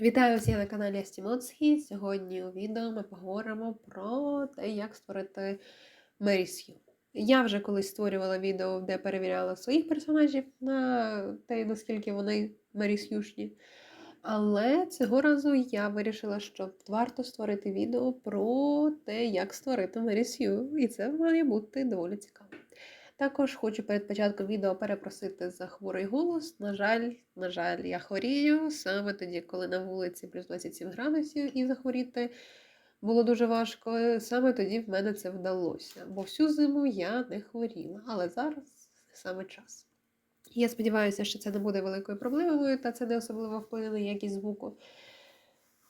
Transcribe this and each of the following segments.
Вітаю всіх на каналі Астімоцхі. Сьогодні у відео ми поговоримо про те, як створити Мері Сью. Я вже колись створювала відео, де перевіряла своїх персонажів на те, наскільки вони Мері Сьюшні. Але цього разу я вирішила, що варто створити відео про те, як створити Мері Сью. І це має бути доволі цікаво. Також хочу перед початком відео перепросити за хворий голос. На жаль, на жаль, я хворію саме тоді, коли на вулиці плюс 27 градусів і захворіти було дуже важко. Саме тоді в мене це вдалося. Бо всю зиму я не хворіла, але зараз саме час. Я сподіваюся, що це не буде великою проблемою, та це не особливо вплине на якість звуку.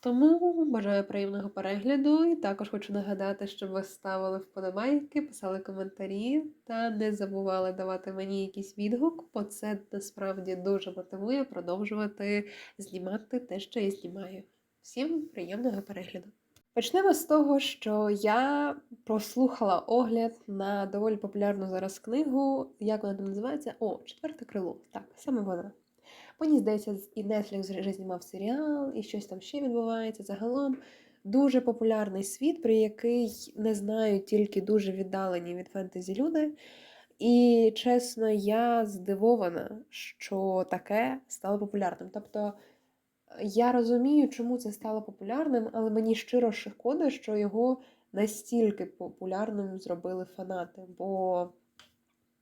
Тому бажаю приємного перегляду і також хочу нагадати, щоб ви ставили вподобайки, писали коментарі та не забували давати мені якийсь відгук, бо це насправді дуже мотивує продовжувати знімати те, що я знімаю. Всім приємного перегляду! Почнемо з того, що я прослухала огляд на доволі популярну зараз книгу. Як вона там називається? О, четверте крило. Так, саме вона. Мені здається, і Netflix вже знімав серіал, і щось там ще відбувається. Загалом дуже популярний світ, про який не знають тільки дуже віддалені від фентезі люди. І чесно, я здивована, що таке стало популярним. Тобто я розумію, чому це стало популярним, але мені щиро шкода, що його настільки популярним зробили фанати. бо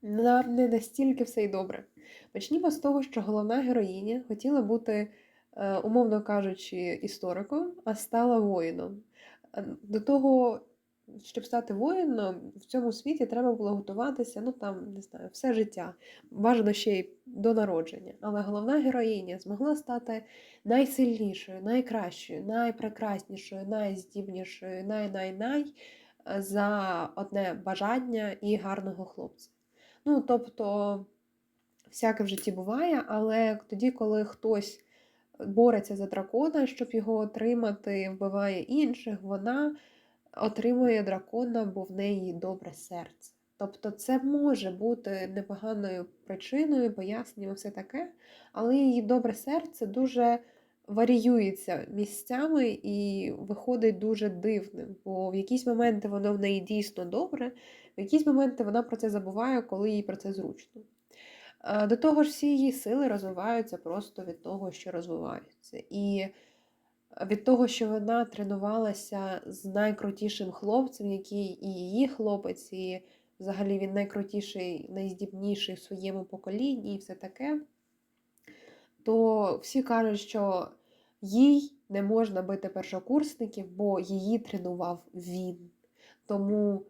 нам не настільки все й добре. Почнімо з того, що головна героїня хотіла бути, е, умовно кажучи, істориком, а стала воїном. Е, до того, щоб стати воїном, в цьому світі треба було готуватися, ну там, не знаю, все життя, бажано ще й до народження. Але головна героїня змогла стати найсильнішою, найкращою, найпрекраснішою, найздібнішою, най-най-най за одне бажання і гарного хлопця. Ну, тобто, всяке в житті буває, але тоді, коли хтось бореться за дракона, щоб його отримати, вбиває інших, вона отримує дракона, бо в неї добре серце. Тобто це може бути непоганою причиною, поясненням, все таке, але її добре серце дуже варіюється місцями і виходить дуже дивним, бо в якісь моменти воно в неї дійсно добре, якісь моменти вона про це забуває, коли їй про це зручно. До того ж, всі її сили розвиваються просто від того, що розвиваються. І від того, що вона тренувалася з найкрутішим хлопцем, який і її хлопець, і взагалі він найкрутіший, найздібніший в своєму поколінні і все таке, то всі кажуть, що їй не можна бити першокурсників, бо її тренував він. Тому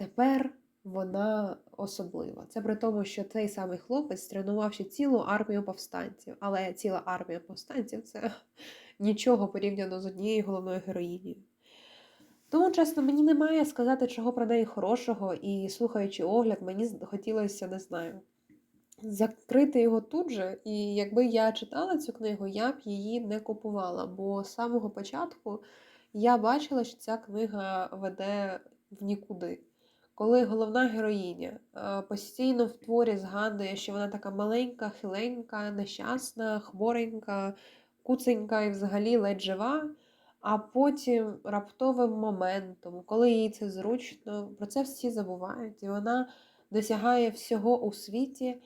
тепер вона особлива. Це при тому, що цей самий хлопець тренував цілу армію повстанців, але ціла армія повстанців це нічого порівняно з однією головною героїнею. Тому, чесно, мені немає сказати, чого про неї хорошого, і слухаючи огляд, мені хотілося, не знаю, закрити його тут же. І якби я читала цю книгу, я б її не купувала. Бо з самого початку я бачила, що ця книга веде в нікуди. Коли головна героїня е, постійно в творі згадує, що вона така маленька, хиленька, нещасна, хворенька, куценька і взагалі ледь жива, а потім раптовим моментом, коли їй це зручно, про це всі забувають, і вона досягає всього у світі,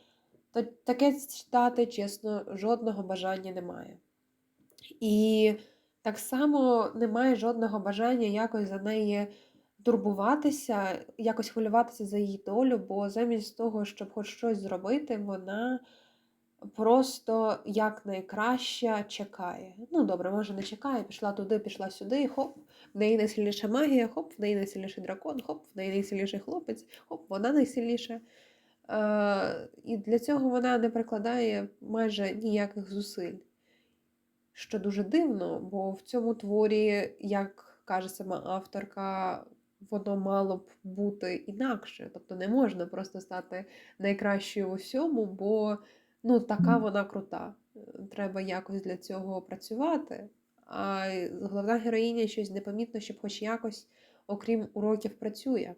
то таке читати, чесно, жодного бажання немає. І так само немає жодного бажання якось за неї турбуватися, якось хвилюватися за її долю, бо замість того, щоб хоч щось зробити, вона просто якнайкраще чекає. Ну, добре, може, не чекає, пішла туди, пішла сюди, хоп, в неї найсильніша магія, хоп, в неї найсильніший дракон, хоп, в неї найсильніший хлопець, хоп, вона найсильніша. Е, І для цього вона не прикладає майже ніяких зусиль. Що дуже дивно, бо в цьому творі, як каже сама авторка, воно мало б бути інакше. Тобто не можна просто стати найкращою в усьому, бо ну, така вона крута. Треба якось для цього працювати. А головна героїня щось непомітно, щоб хоч якось, окрім уроків, працює.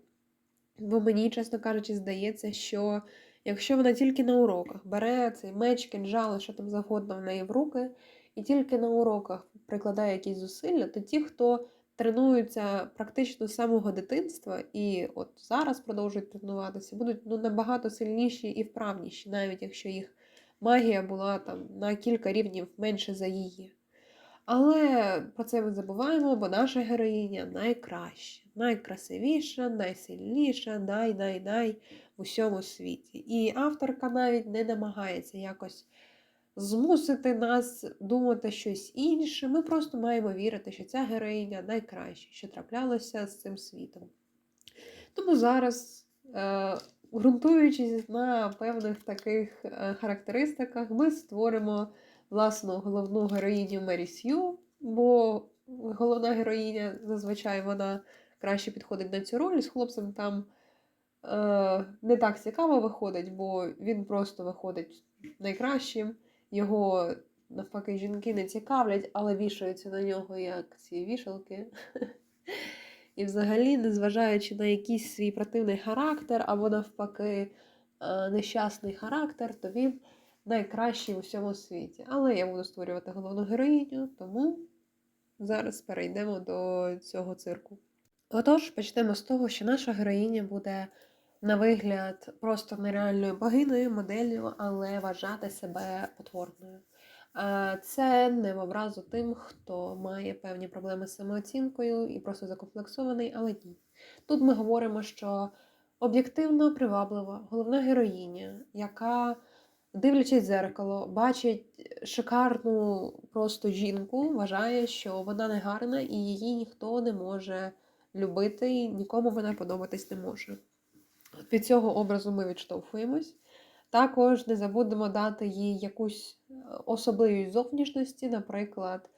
Бо мені, чесно кажучи, здається, що якщо вона тільки на уроках бере цей меч, кинжал, що там завгодно в неї в руки, і тільки на уроках прикладає якісь зусилля, то ті, хто тренуються практично з самого дитинства і от зараз продовжують тренуватися, будуть ну, набагато сильніші і вправніші, навіть якщо їх магія була там на кілька рівнів менше за її. Але про це ми забуваємо, бо наша героїня найкраща, найкрасивіша, найсильніша, най-най-най в усьому світі. І авторка навіть не намагається якось змусити нас думати щось інше. Ми просто маємо вірити, що ця героїня найкраща, що траплялося з цим світом. Тому зараз, е, ґрунтуючись на певних таких е, характеристиках, ми створимо власну головну героїню Мері Сью, бо головна героїня зазвичай вона краще підходить на цю роль. З хлопцем там е, не так цікаво виходить, бо він просто виходить найкращим. Його, навпаки, жінки не цікавлять, але вішаються на нього як ці вішалки. І взагалі, незважаючи на якийсь свій противний характер, або навпаки, е, нещасний характер, то він найкращий у всьому світі. Але я буду створювати головну героїню, тому зараз перейдемо до цього цирку. Отож, почнемо з того, що наша героїня буде на вигляд просто нереальною богиною, моделлю, але вважати себе потворною. Це не в образу тим, хто має певні проблеми з самооцінкою і просто закомплексований, але ні. Тут ми говоримо, що об'єктивно приваблива головна героїня, яка, дивлячись в дзеркало, бачить шикарну просто жінку, вважає, що вона не гарна і її ніхто не може любити, і нікому вона подобатись не може. Від цього образу ми відштовхуємось. Також не забудемо дати їй якусь е, особливість зовнішності, наприклад,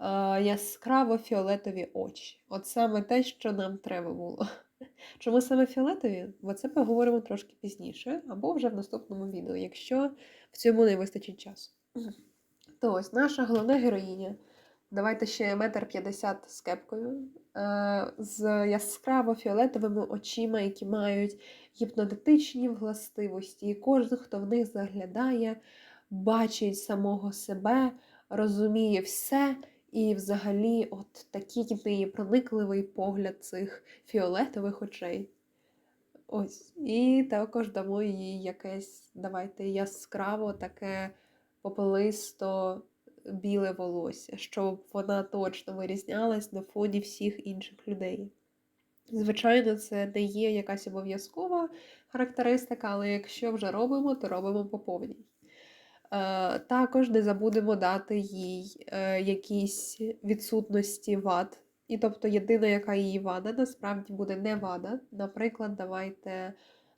е, яскраво фіолетові очі. От саме те, що нам треба було. Чому саме фіолетові? Бо це поговоримо трошки пізніше, або вже в наступному відео, якщо в цьому не вистачить часу. То ось наша головна героїня. Давайте ще метр п'ятдесят з кепкою, е, з яскраво фіолетовими очима, які мають гіпнотичні властивості, і кожен, хто в них заглядає, бачить самого себе, розуміє все, і взагалі от такий проникливий погляд цих фіолетових очей. Ось. І також дамо їй якесь, давайте, яскраво таке попелисто біле волосся, щоб вона точно вирізнялась на фоні всіх інших людей. Звичайно, це не є якась обов'язкова характеристика, але якщо вже робимо, то робимо по повній. Е, також не забудемо дати їй е, якісь відсутності вад. І тобто єдина, яка її вада, насправді буде не вада. Наприклад, давайте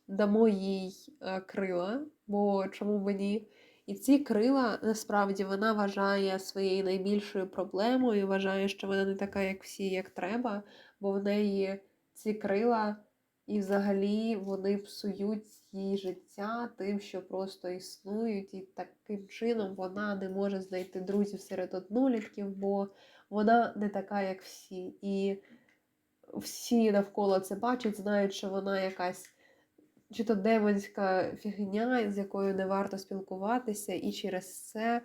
дамо їй е, крила, бо чому б ні? І ці крила насправді вона вважає своєю найбільшою проблемою, вважає, що вона не така, як всі, як треба, бо в неї ці крила, і взагалі вони псують її життя тим, що просто існують, і таким чином вона не може знайти друзів серед однолітків, бо вона не така, як всі. І всі навколо це бачать, знають, що вона якась чи то демонська фігня, з якою не варто спілкуватися, і через це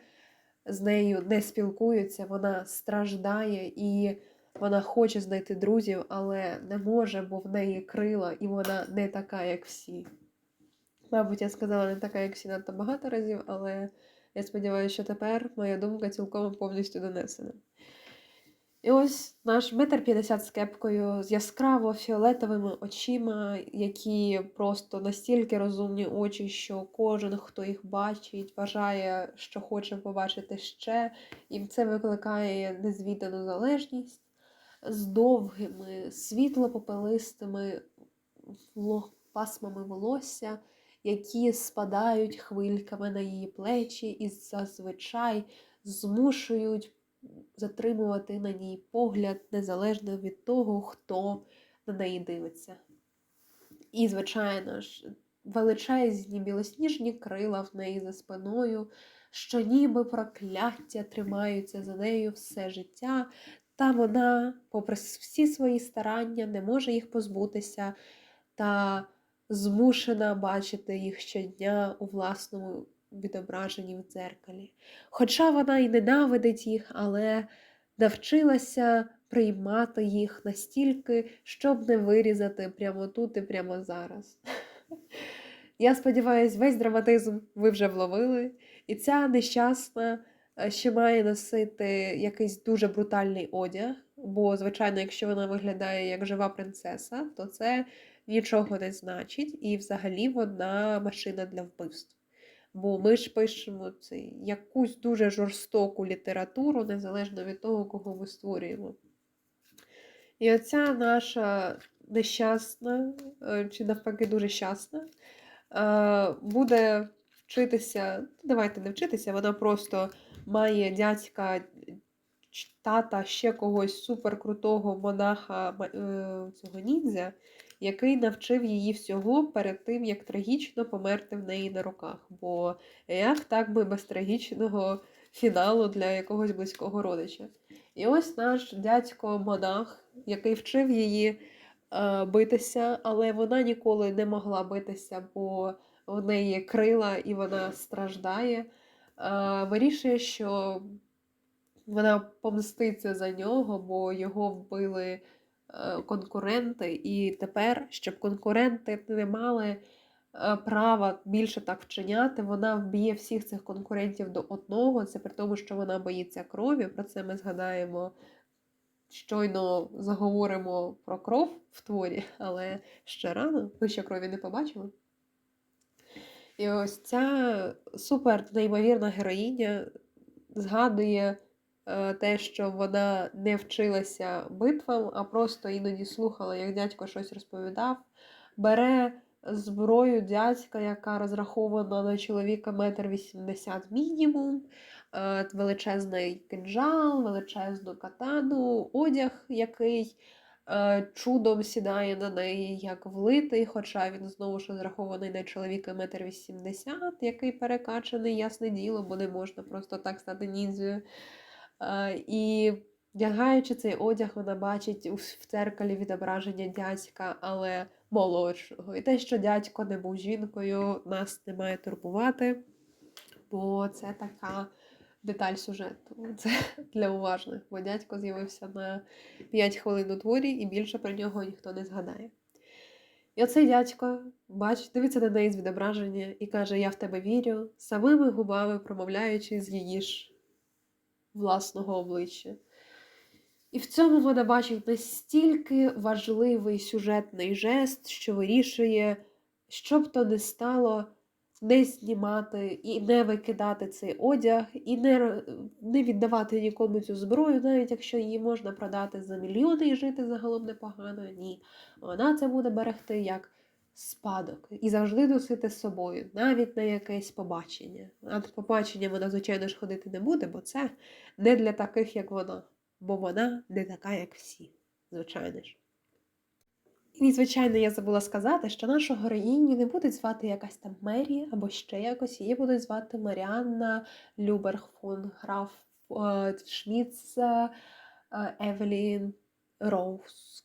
з нею не спілкуються, вона страждає і вона хоче знайти друзів, але не може, бо в неї крила, і вона не така, як всі. Мабуть, я сказала не така, як всі надто багато разів, але я сподіваюся, що тепер моя думка цілком повністю донесена. І ось наш метр п'ятдесят з кепкою, з яскраво фіолетовими очима, які просто настільки розумні очі, що кожен, хто їх бачить, вважає, що хоче побачити ще, і це викликає незвідану залежність з довгими, світло-попелистими пасмами волосся, які спадають хвильками на її плечі і зазвичай змушують затримувати на ній погляд незалежно від того, хто на неї дивиться. І, звичайно ж, величезні білосніжні крила в неї за спиною, що ніби прокляття тримаються за нею все життя, та вона, попри всі свої старання, не може їх позбутися та змушена бачити їх щодня у власному відображені в дзеркалі. Хоча вона і ненавидить їх, але навчилася приймати їх настільки, щоб не вирізати прямо тут і прямо зараз. Я сподіваюся, весь драматизм ви вже вловили, і ця нещасна ще має носити якийсь дуже брутальний одяг, бо, звичайно, якщо вона виглядає як жива принцеса, то це нічого не значить, і взагалі вона машина для вбивств. Бо ми ж пишемо це, якусь дуже жорстоку літературу, незалежно від того, кого ми створюємо. І оця наша нещасна, е, чи навпаки дуже щасна, е, буде вчитися, давайте не вчитися, вона просто має дядька, тата, ще когось суперкрутого монаха е, цього ніндзя, який навчив її всього перед тим, як трагічно померти в неї на руках. Бо як так би без трагічного фіналу для якогось близького родича? І ось наш дядько монах, який вчив її е, битися, але вона ніколи не могла битися, бо в неї крила і вона страждає. Вирішує, що вона помститься за нього, бо його вбили е, конкуренти, і тепер, щоб конкуренти не мали е, права більше так вчиняти, вона вб'є всіх цих конкурентів до одного. Це при тому, що вона боїться крові. Про це ми згадаємо. Щойно заговоримо про кров в творі, але ще рано, ви ще крові не побачили. І ось ця супер неймовірна героїня згадує е, те, що вона не вчилася битвам, а просто іноді слухала, як дядько щось розповідав. Бере зброю дядька, яка розрахована на чоловіка метр вісімдесят мінімум, е, величезний кинджал, величезну катану, одяг, який чудом сідає на неї як влитий, хоча він знову ж розрахований на чоловіка метр вісімдесят, який перекачаний, ясне діло, бо не можна просто так стати ніндзею. Е, І вдягаючи цей одяг, вона бачить в дзеркалі відображення дядька, але молодшого. І те, що дядько не був жінкою, нас не має турбувати, бо це така деталь сюжету. Це для уважних, бо дядько з'явився на 5 хвилин у творі і більше про нього ніхто не згадає. І оцей дядько бачить, дивиться на неї з відображення і каже: Я в тебе вірю, самими губами промовляючи з її ж власного обличчя. І в цьому вона бачить настільки важливий сюжетний жест, що вирішує, що б то не стало, не знімати і не викидати цей одяг, і не, не віддавати нікому цю зброю, навіть якщо її можна продати за мільйони і жити загалом непогано. Ні. Вона це буде берегти як спадок і завжди носити з собою, навіть на якесь побачення. А на побачення вона, звичайно ж, ходити не буде, бо це не для таких, як вона бо вона не така, як всі, звичайно ж. І, звичайно, я забула сказати, що нашу героїню не будуть звати якась там Мері або ще якось, її будуть звати Маріанна Люберг фон Граф е, Шміц е, Евелін Роуз.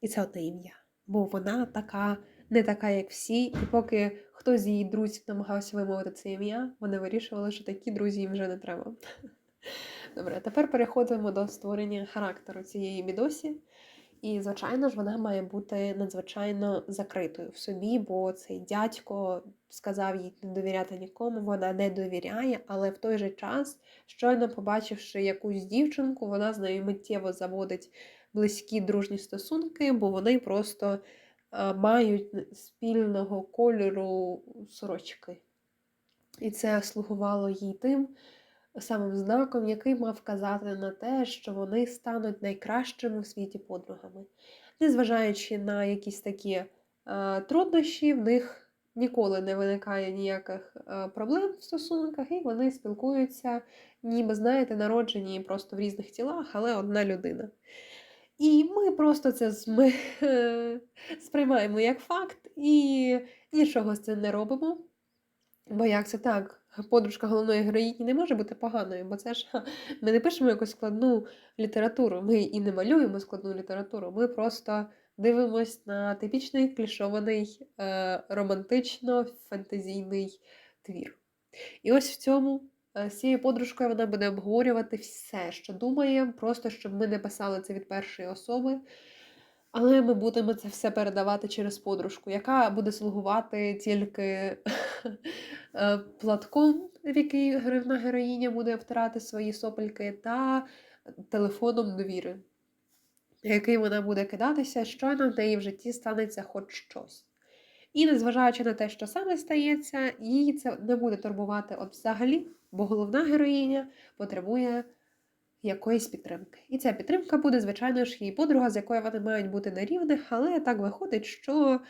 І це одне ім'я. Бо вона така, не така, як всі, і поки хтось з її друзів намагався вимовити це ім'я, вони вирішували, що такі друзі їм вже не треба. Добре, тепер переходимо до створення характеру цієї бідосі. І, звичайно ж, вона має бути надзвичайно закритою в собі, бо цей дядько сказав їй не довіряти нікому, вона не довіряє, але в той же час, щойно побачивши якусь дівчинку, вона з нею миттєво заводить близькі дружні стосунки, бо вони просто е, мають спільного кольору сорочки. І це слугувало їй тим, самим знаком, який мав вказати на те, що вони стануть найкращими в світі подругами. Незважаючи на якісь такі е, труднощі, в них ніколи не виникає ніяких е, проблем в стосунках, і вони спілкуються, ніби, знаєте, народжені просто в різних тілах, але одна людина. І ми просто це зми... сприймаємо як факт і нічого з цим не робимо. Бо як це так? Подружка головної героїні не може бути поганою, бо це ж ми не пишемо якусь складну літературу, ми і не малюємо складну літературу. Ми просто дивимось на типічний клішований е, романтично-фантазійний твір. І ось в цьому е, з цією подружкою вона буде обговорювати все, що думає, просто щоб ми не писали це від першої особи. Але ми будемо це все передавати через подружку, яка буде слугувати тільки е, платком, в який героїна героїня буде втирати свої сопельки, та телефоном довіри, який вона буде кидатися, щойно в неї в житті станеться хоч щось. І незважаючи на те, що саме стається, її це не буде турбувати от взагалі, бо головна героїня потребує якоїсь підтримки. І ця підтримка буде, звичайно ж, її подруга, з якою вони мають бути на рівних, але так виходить, що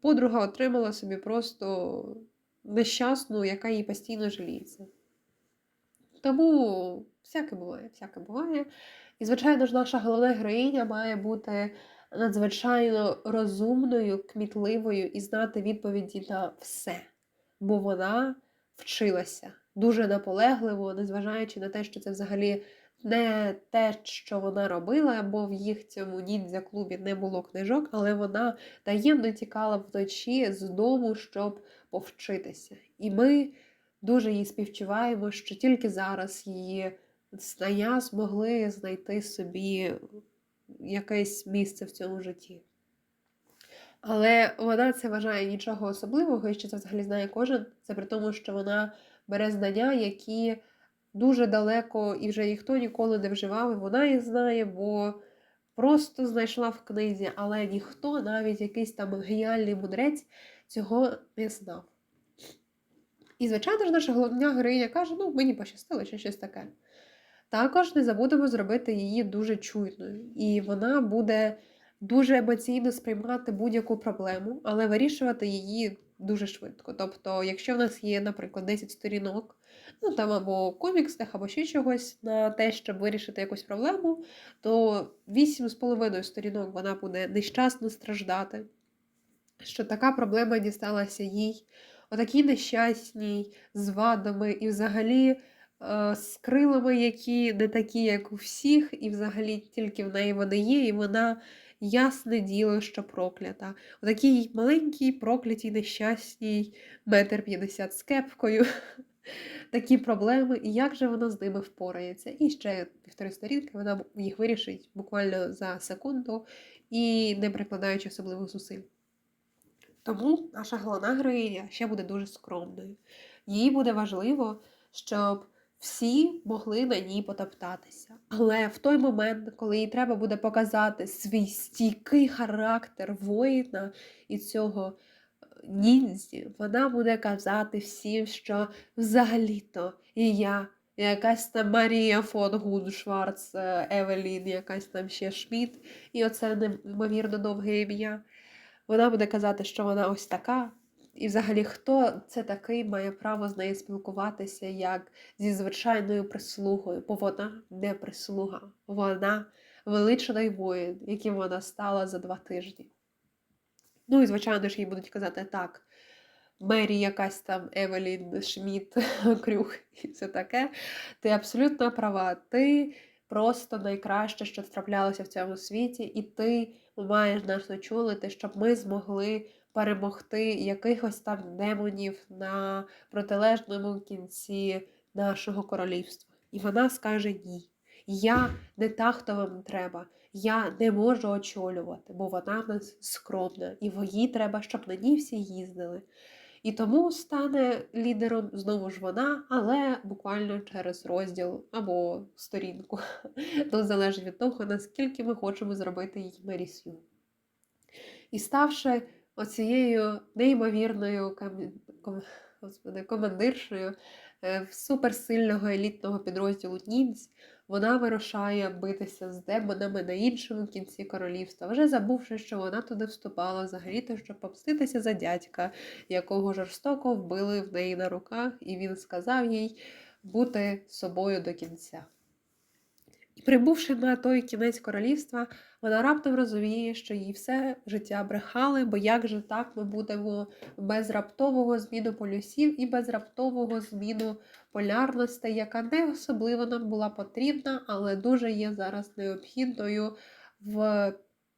подруга отримала собі просто нещасну, яка їй постійно жаліється. Тому всяке буває, всяке буває. І, звичайно ж, наша головна героїня має бути надзвичайно розумною, кмітливою і знати відповіді на все. Бо вона вчилася дуже наполегливо, незважаючи на те, що це взагалі не те, що вона робила, бо в їх цьому ніндзя клубі не було книжок, але вона таємно тікала вночі з дому, щоб повчитися. І ми дуже їй співчуваємо, що тільки зараз її знання змогли знайти собі якесь місце в цьому житті. Але вона це вважає нічого особливого, і що це взагалі знає кожен. Це при тому, що вона бере знання, які дуже далеко і вже ніхто ніколи не вживав, і вона їх знає, бо просто знайшла в книзі, але ніхто, навіть якийсь там геніальний мудрець, цього не знав. І, звичайно ж, наша головна героїня каже: ну, мені пощастило чи щось таке. Також не забудемо зробити її дуже чуйною, і вона буде дуже емоційно сприймати будь-яку проблему, але вирішувати її дуже швидко. Тобто, якщо в нас є, наприклад, 10 сторінок, ну там або коміксах, або ще чогось на те, щоб вирішити якусь проблему, то 8,5 сторінок вона буде нещасно страждати, що така проблема дісталася їй, отакій нещасній, з вадами і взагалі. Е, з крилами, які не такі, як у всіх, і взагалі тільки в неї вони є, і вона ясне діло, що проклята. У такій маленькій, проклятій, нещасній, метр п'ятдесят з кепкою. Такі проблеми, і як же вона з ними впорається. І ще півтори сторінки вона їх вирішить буквально за секунду і не прикладаючи особливих зусиль. Тому наша головна героїня ще буде дуже скромною. Їй буде важливо, щоб всі могли на ній потоптатися. Але в той момент, коли їй треба буде показати свій стійкий характер воїна і цього ніндзі, вона буде казати всім, що взагалі-то і я. Якась там Марія фон Гуншварц, е, Евелін, якась там ще Шміт, і оце неймовірно довге ім'я. Вона буде казати, що вона ось така, і, взагалі, хто це такий має право з нею спілкуватися як зі звичайною прислугою, бо вона не прислуга, вона величний воїн, яким вона стала за два тижні. Ну і, звичайно ж, їй будуть казати так. Мері, якась там Евелін Шміт, Крюх і все таке. Ти абсолютно права. Ти просто найкраще, що траплялося в цьому світі, і ти маєш нас очолити, щоб ми змогли перемогти якихось там демонів на протилежному кінці нашого королівства. І вона скаже ні. Я не та, хто вам треба. Я не можу очолювати, бо вона в нас скромна, і їй треба, щоб на ній всі їздили. І тому стане лідером знову ж вона, але буквально через розділ або сторінку. Тут залежить від того, наскільки ми хочемо зробити її Мерісю. І ставши оцією неймовірною господи, командиршою суперсильного елітного підрозділу німць, вона вирушає битися з демонами на іншому кінці королівства, вже забувши, що вона туди вступала взагалі-то, щоб помститися за дядька, якого жорстоко вбили в неї на руках, і він сказав їй бути собою до кінця. Прибувши на той кінець королівства, вона раптом розуміє, що їй все життя брехали, бо як же так ми будемо без раптового зміну полюсів і без раптового зміну полярностей, яка не особливо нам була потрібна, але дуже є зараз необхідною в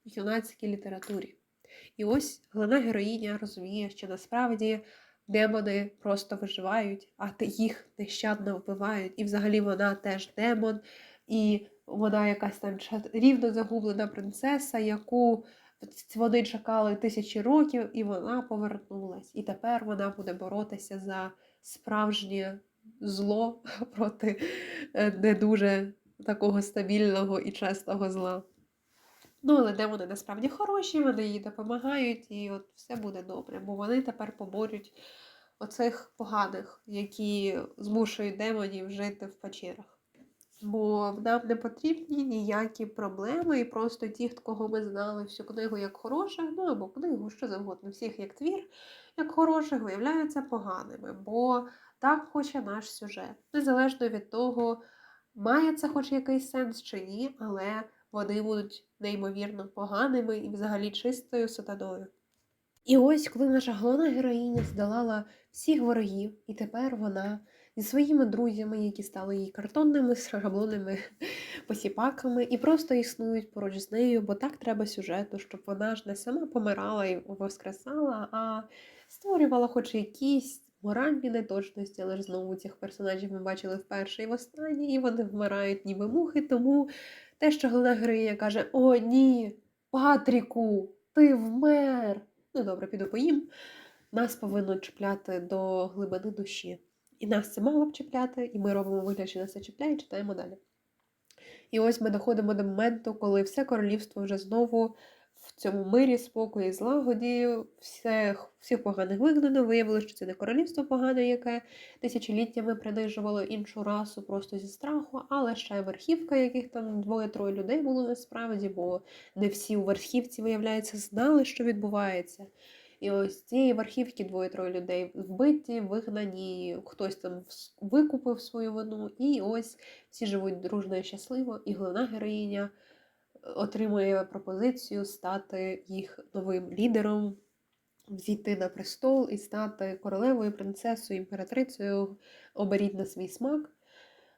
юнацькій літературі. І ось головна героїня розуміє, що насправді демони просто виживають, а їх нещадно вбивають. І взагалі вона теж демон, і вона якась там рівно загублена принцеса, яку вони чекали тисячі років, і вона повернулась. І тепер вона буде боротися за справжнє зло проти е, не дуже такого стабільного і чесного зла. Ну, але демони насправді хороші, вони їй допомагають, і от все буде добре, бо вони тепер поборють оцих поганих, які змушують демонів жити в печерах. Бо нам не потрібні ніякі проблеми, і просто ті, кого ми знали всю книгу як хороших, ну або книгу, що завгодно, всіх як твір, як хороших, виявляються поганими. Бо так хоче наш сюжет. Незалежно від того, має це хоч якийсь сенс чи ні, але вони будуть неймовірно поганими і взагалі чистою сатаною. І ось, коли наша головна героїня здолала всіх ворогів, і тепер вона зі своїми друзями, які стали її картонними шаблонними посіпаками, і просто існують поруч з нею, бо так треба сюжету, щоб вона ж не сама помирала і воскресала, а створювала хоч якісь моральні неточності, але ж знову цих персонажів ми бачили вперше і востаннє, і вони вмирають ніби мухи, тому те, що головна героїня каже: О, ні, Патріку, ти вмер! Ну добре, піду поїм. Нас повинно чіпляти до глибини душі. І нас це мало б чіпляти, і ми робимо вигляд, що нас це чіпляє, і читаємо далі. І ось ми доходимо до моменту, коли все королівство вже знову в цьому мирі, спокої, злагоді, всіх, всіх поганих вигнано. Виявилося, що це не королівство погане, яке тисячоліттями принижувало іншу расу просто зі страху, але ще й верхівка, яких там двоє-троє людей було насправді, бо не всі у верхівці, виявляється, знали, що відбувається. І ось цієї верхівки двоє-троє людей вбиті, вигнані, хтось там викупив свою вину, і ось всі живуть дружно і щасливо, і головна героїня отримує пропозицію стати їх новим лідером, взійти на престол і стати королевою, принцесою, імператрицею, оберіть на свій смак.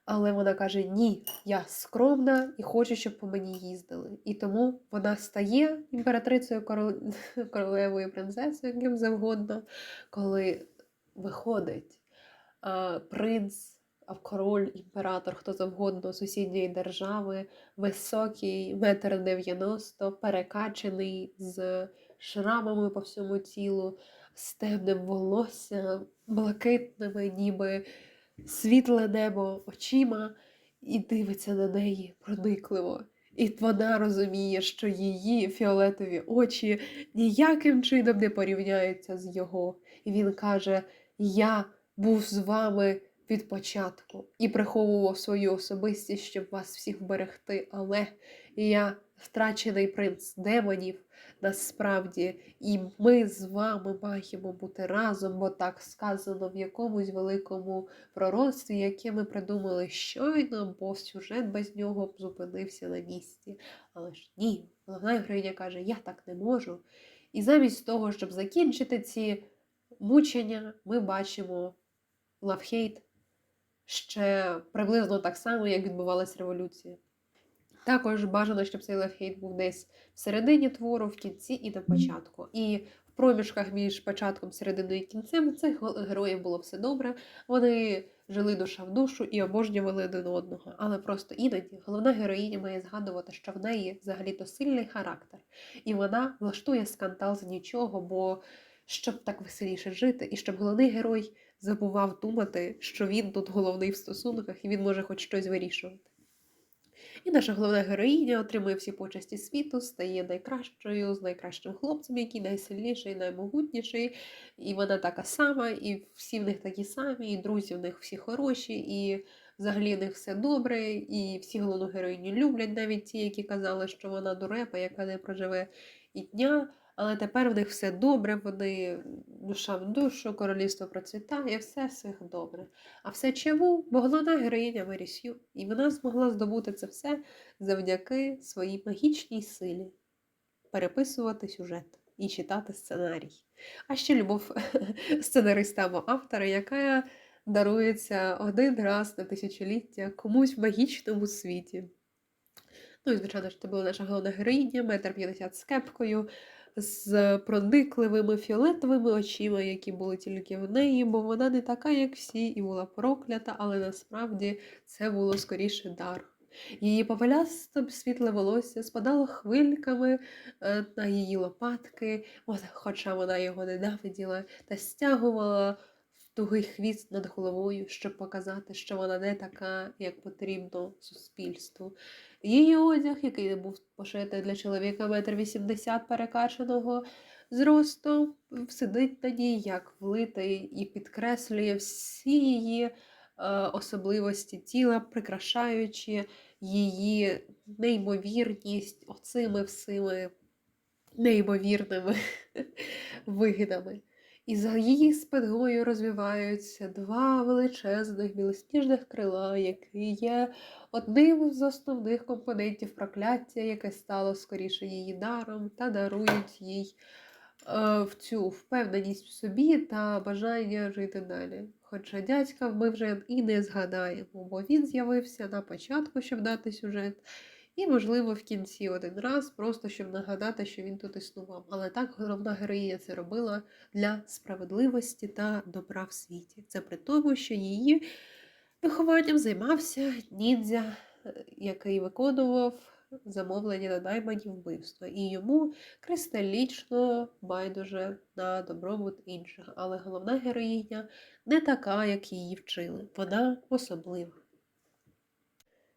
Але вона каже: Ні, я скромна і хочу, щоб по мені їздили. І тому вона стає імператрицею, королевою, принцесою, яким завгодно, коли виходить принц король, імператор, хто завгодно сусідньої держави, високий, метр дев'яносто, перекачений з шрамами по всьому тілу, з темним волоссям, блакитними, ніби світле небо очима, і дивиться на неї проникливо. І вона розуміє, що її фіолетові очі ніяким чином не порівняються з його. І він каже: Я був з вами від початку і приховував свою особистість, щоб вас всіх вберегти. Але я втрачений принц демонів насправді, і ми з вами маємо бути разом, бо так сказано в якомусь великому пророцтві, яке ми придумали щойно, бо сюжет без нього б зупинився на місці. Але ж ні, головна героїня каже: Я так не можу. І замість того, щоб закінчити ці мучення, ми бачимо лавхейт ще приблизно так само, як відбувалася революція. Також бажано, щоб цей левхейт був десь всередині твору, в кінці і на початку. І в проміжках між початком, серединою і кінцем цих героїв було все добре. Вони жили душа в душу і обожнювали один одного. Але просто іноді головна героїня має згадувати, що в неї взагалі-то сильний характер, і вона влаштує скандал з нічого, бо щоб так веселіше жити, і щоб головний герой забував думати, що він тут головний в стосунках і він може хоч щось вирішувати. І наша головна героїня отримує всі почесті світу, стає найкращою з найкращим хлопцем, який найсильніший, наймогутніший. І вона така сама, і всі в них такі самі, і друзі в них всі хороші, і взагалі в них все добре, і всі головну героїню люблять, навіть ті, які казали, що вона дурепа, яка не проживе і дня. Але тепер в них все добре, вони душа в душу, королівство процвітає, все все добре. А все чому? Бо головна героїня Мерісю. І вона змогла здобути це все завдяки своїй магічній силі, переписувати сюжет і читати сценарій. А ще любов сценариста або автора, яка дарується один раз на тисячоліття комусь в магічному світі. Ну і, звичайно ж, це була наша головна героїня, метр п'ятдесят з кепкою з проникливими фіолетовими очима, які були тільки в неї, бо вона не така, як всі, і була проклята, але насправді це було скоріше дар. Її повелясте світле волосся спадало хвильками е, на її лопатки, хоча вона його ненавиділа, та стягувала тугий хвіст над головою, щоб показати, що вона не така, як потрібно суспільству. Її одяг, який був пошитий для чоловіка метр вісімдесят перекачаного зросту, сидить на ній як влитий і підкреслює всі її е, особливості тіла, прикрашаючи її неймовірність оцими всіми неймовірними вигідами. І за її спиною розвиваються два величезних білосніжних крила, які є одним з основних компонентів прокляття, яке стало скоріше її даром, та дарують їй е, в цю впевненість в собі та бажання жити далі. Хоча дядька ми вже і не згадаємо, бо він з'явився на початку, щоб дати сюжет, і, можливо, в кінці один раз, просто щоб нагадати, що він тут існував. Але так головна героїня це робила для справедливості та добра в світі. Це при тому, що її вихованням займався ніндзя, е, який виконував замовлення на наймані вбивства. І йому кристалічно байдуже на добробут інших. Але головна героїня не така, як її вчили. Вона особлива.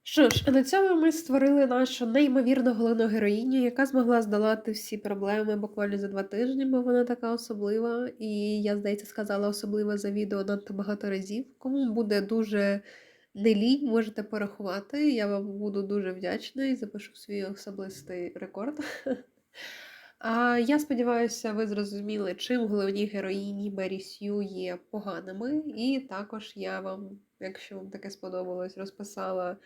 Що ж, на цьому ми створили нашу неймовірно головну героїню, яка змогла здолати всі проблеми буквально за два тижні, бо вона така особлива. І я, здається, сказала особлива за відео надто багато разів. Кому буде дуже не лінь, можете порахувати. Я вам буду дуже вдячна і запишу свій особистий рекорд. А я сподіваюся, ви зрозуміли, чим головні героїні Мері Сью є поганими. І також я вам, якщо вам таке сподобалось, розписала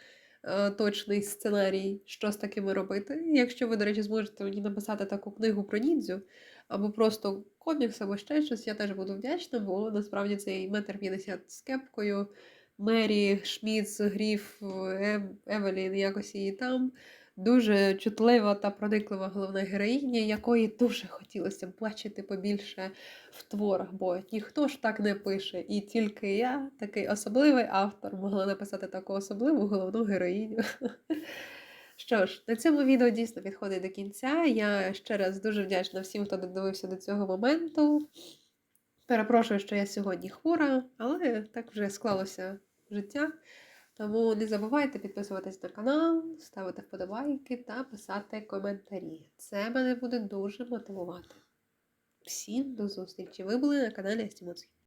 точний сценарій, що з такими робити. Якщо ви, до речі, зможете мені написати таку книгу про ніндзю, або просто комікс, або ще щось, я теж буду вдячна, бо насправді цей метр п'ятдесят з кепкою. Мері, Шміц, Гріф, Евелін, якось її там. Дуже чутлива та прониклива головна героїня, якої дуже хотілося б бачити побільше в творах, бо ніхто ж так не пише. І тільки я, такий особливий автор, могла написати таку особливу головну героїню. Що ж, на цьому відео дійсно підходить до кінця. Я ще раз дуже вдячна всім, хто додивився до цього моменту. Перепрошую, що я сьогодні хвора, але так вже склалося життя. Тому не забувайте підписуватись на канал, ставити вподобайки та писати коментарі. Це мене буде дуже мотивувати. Всім до зустрічі! Ви були на каналі Естімоцій.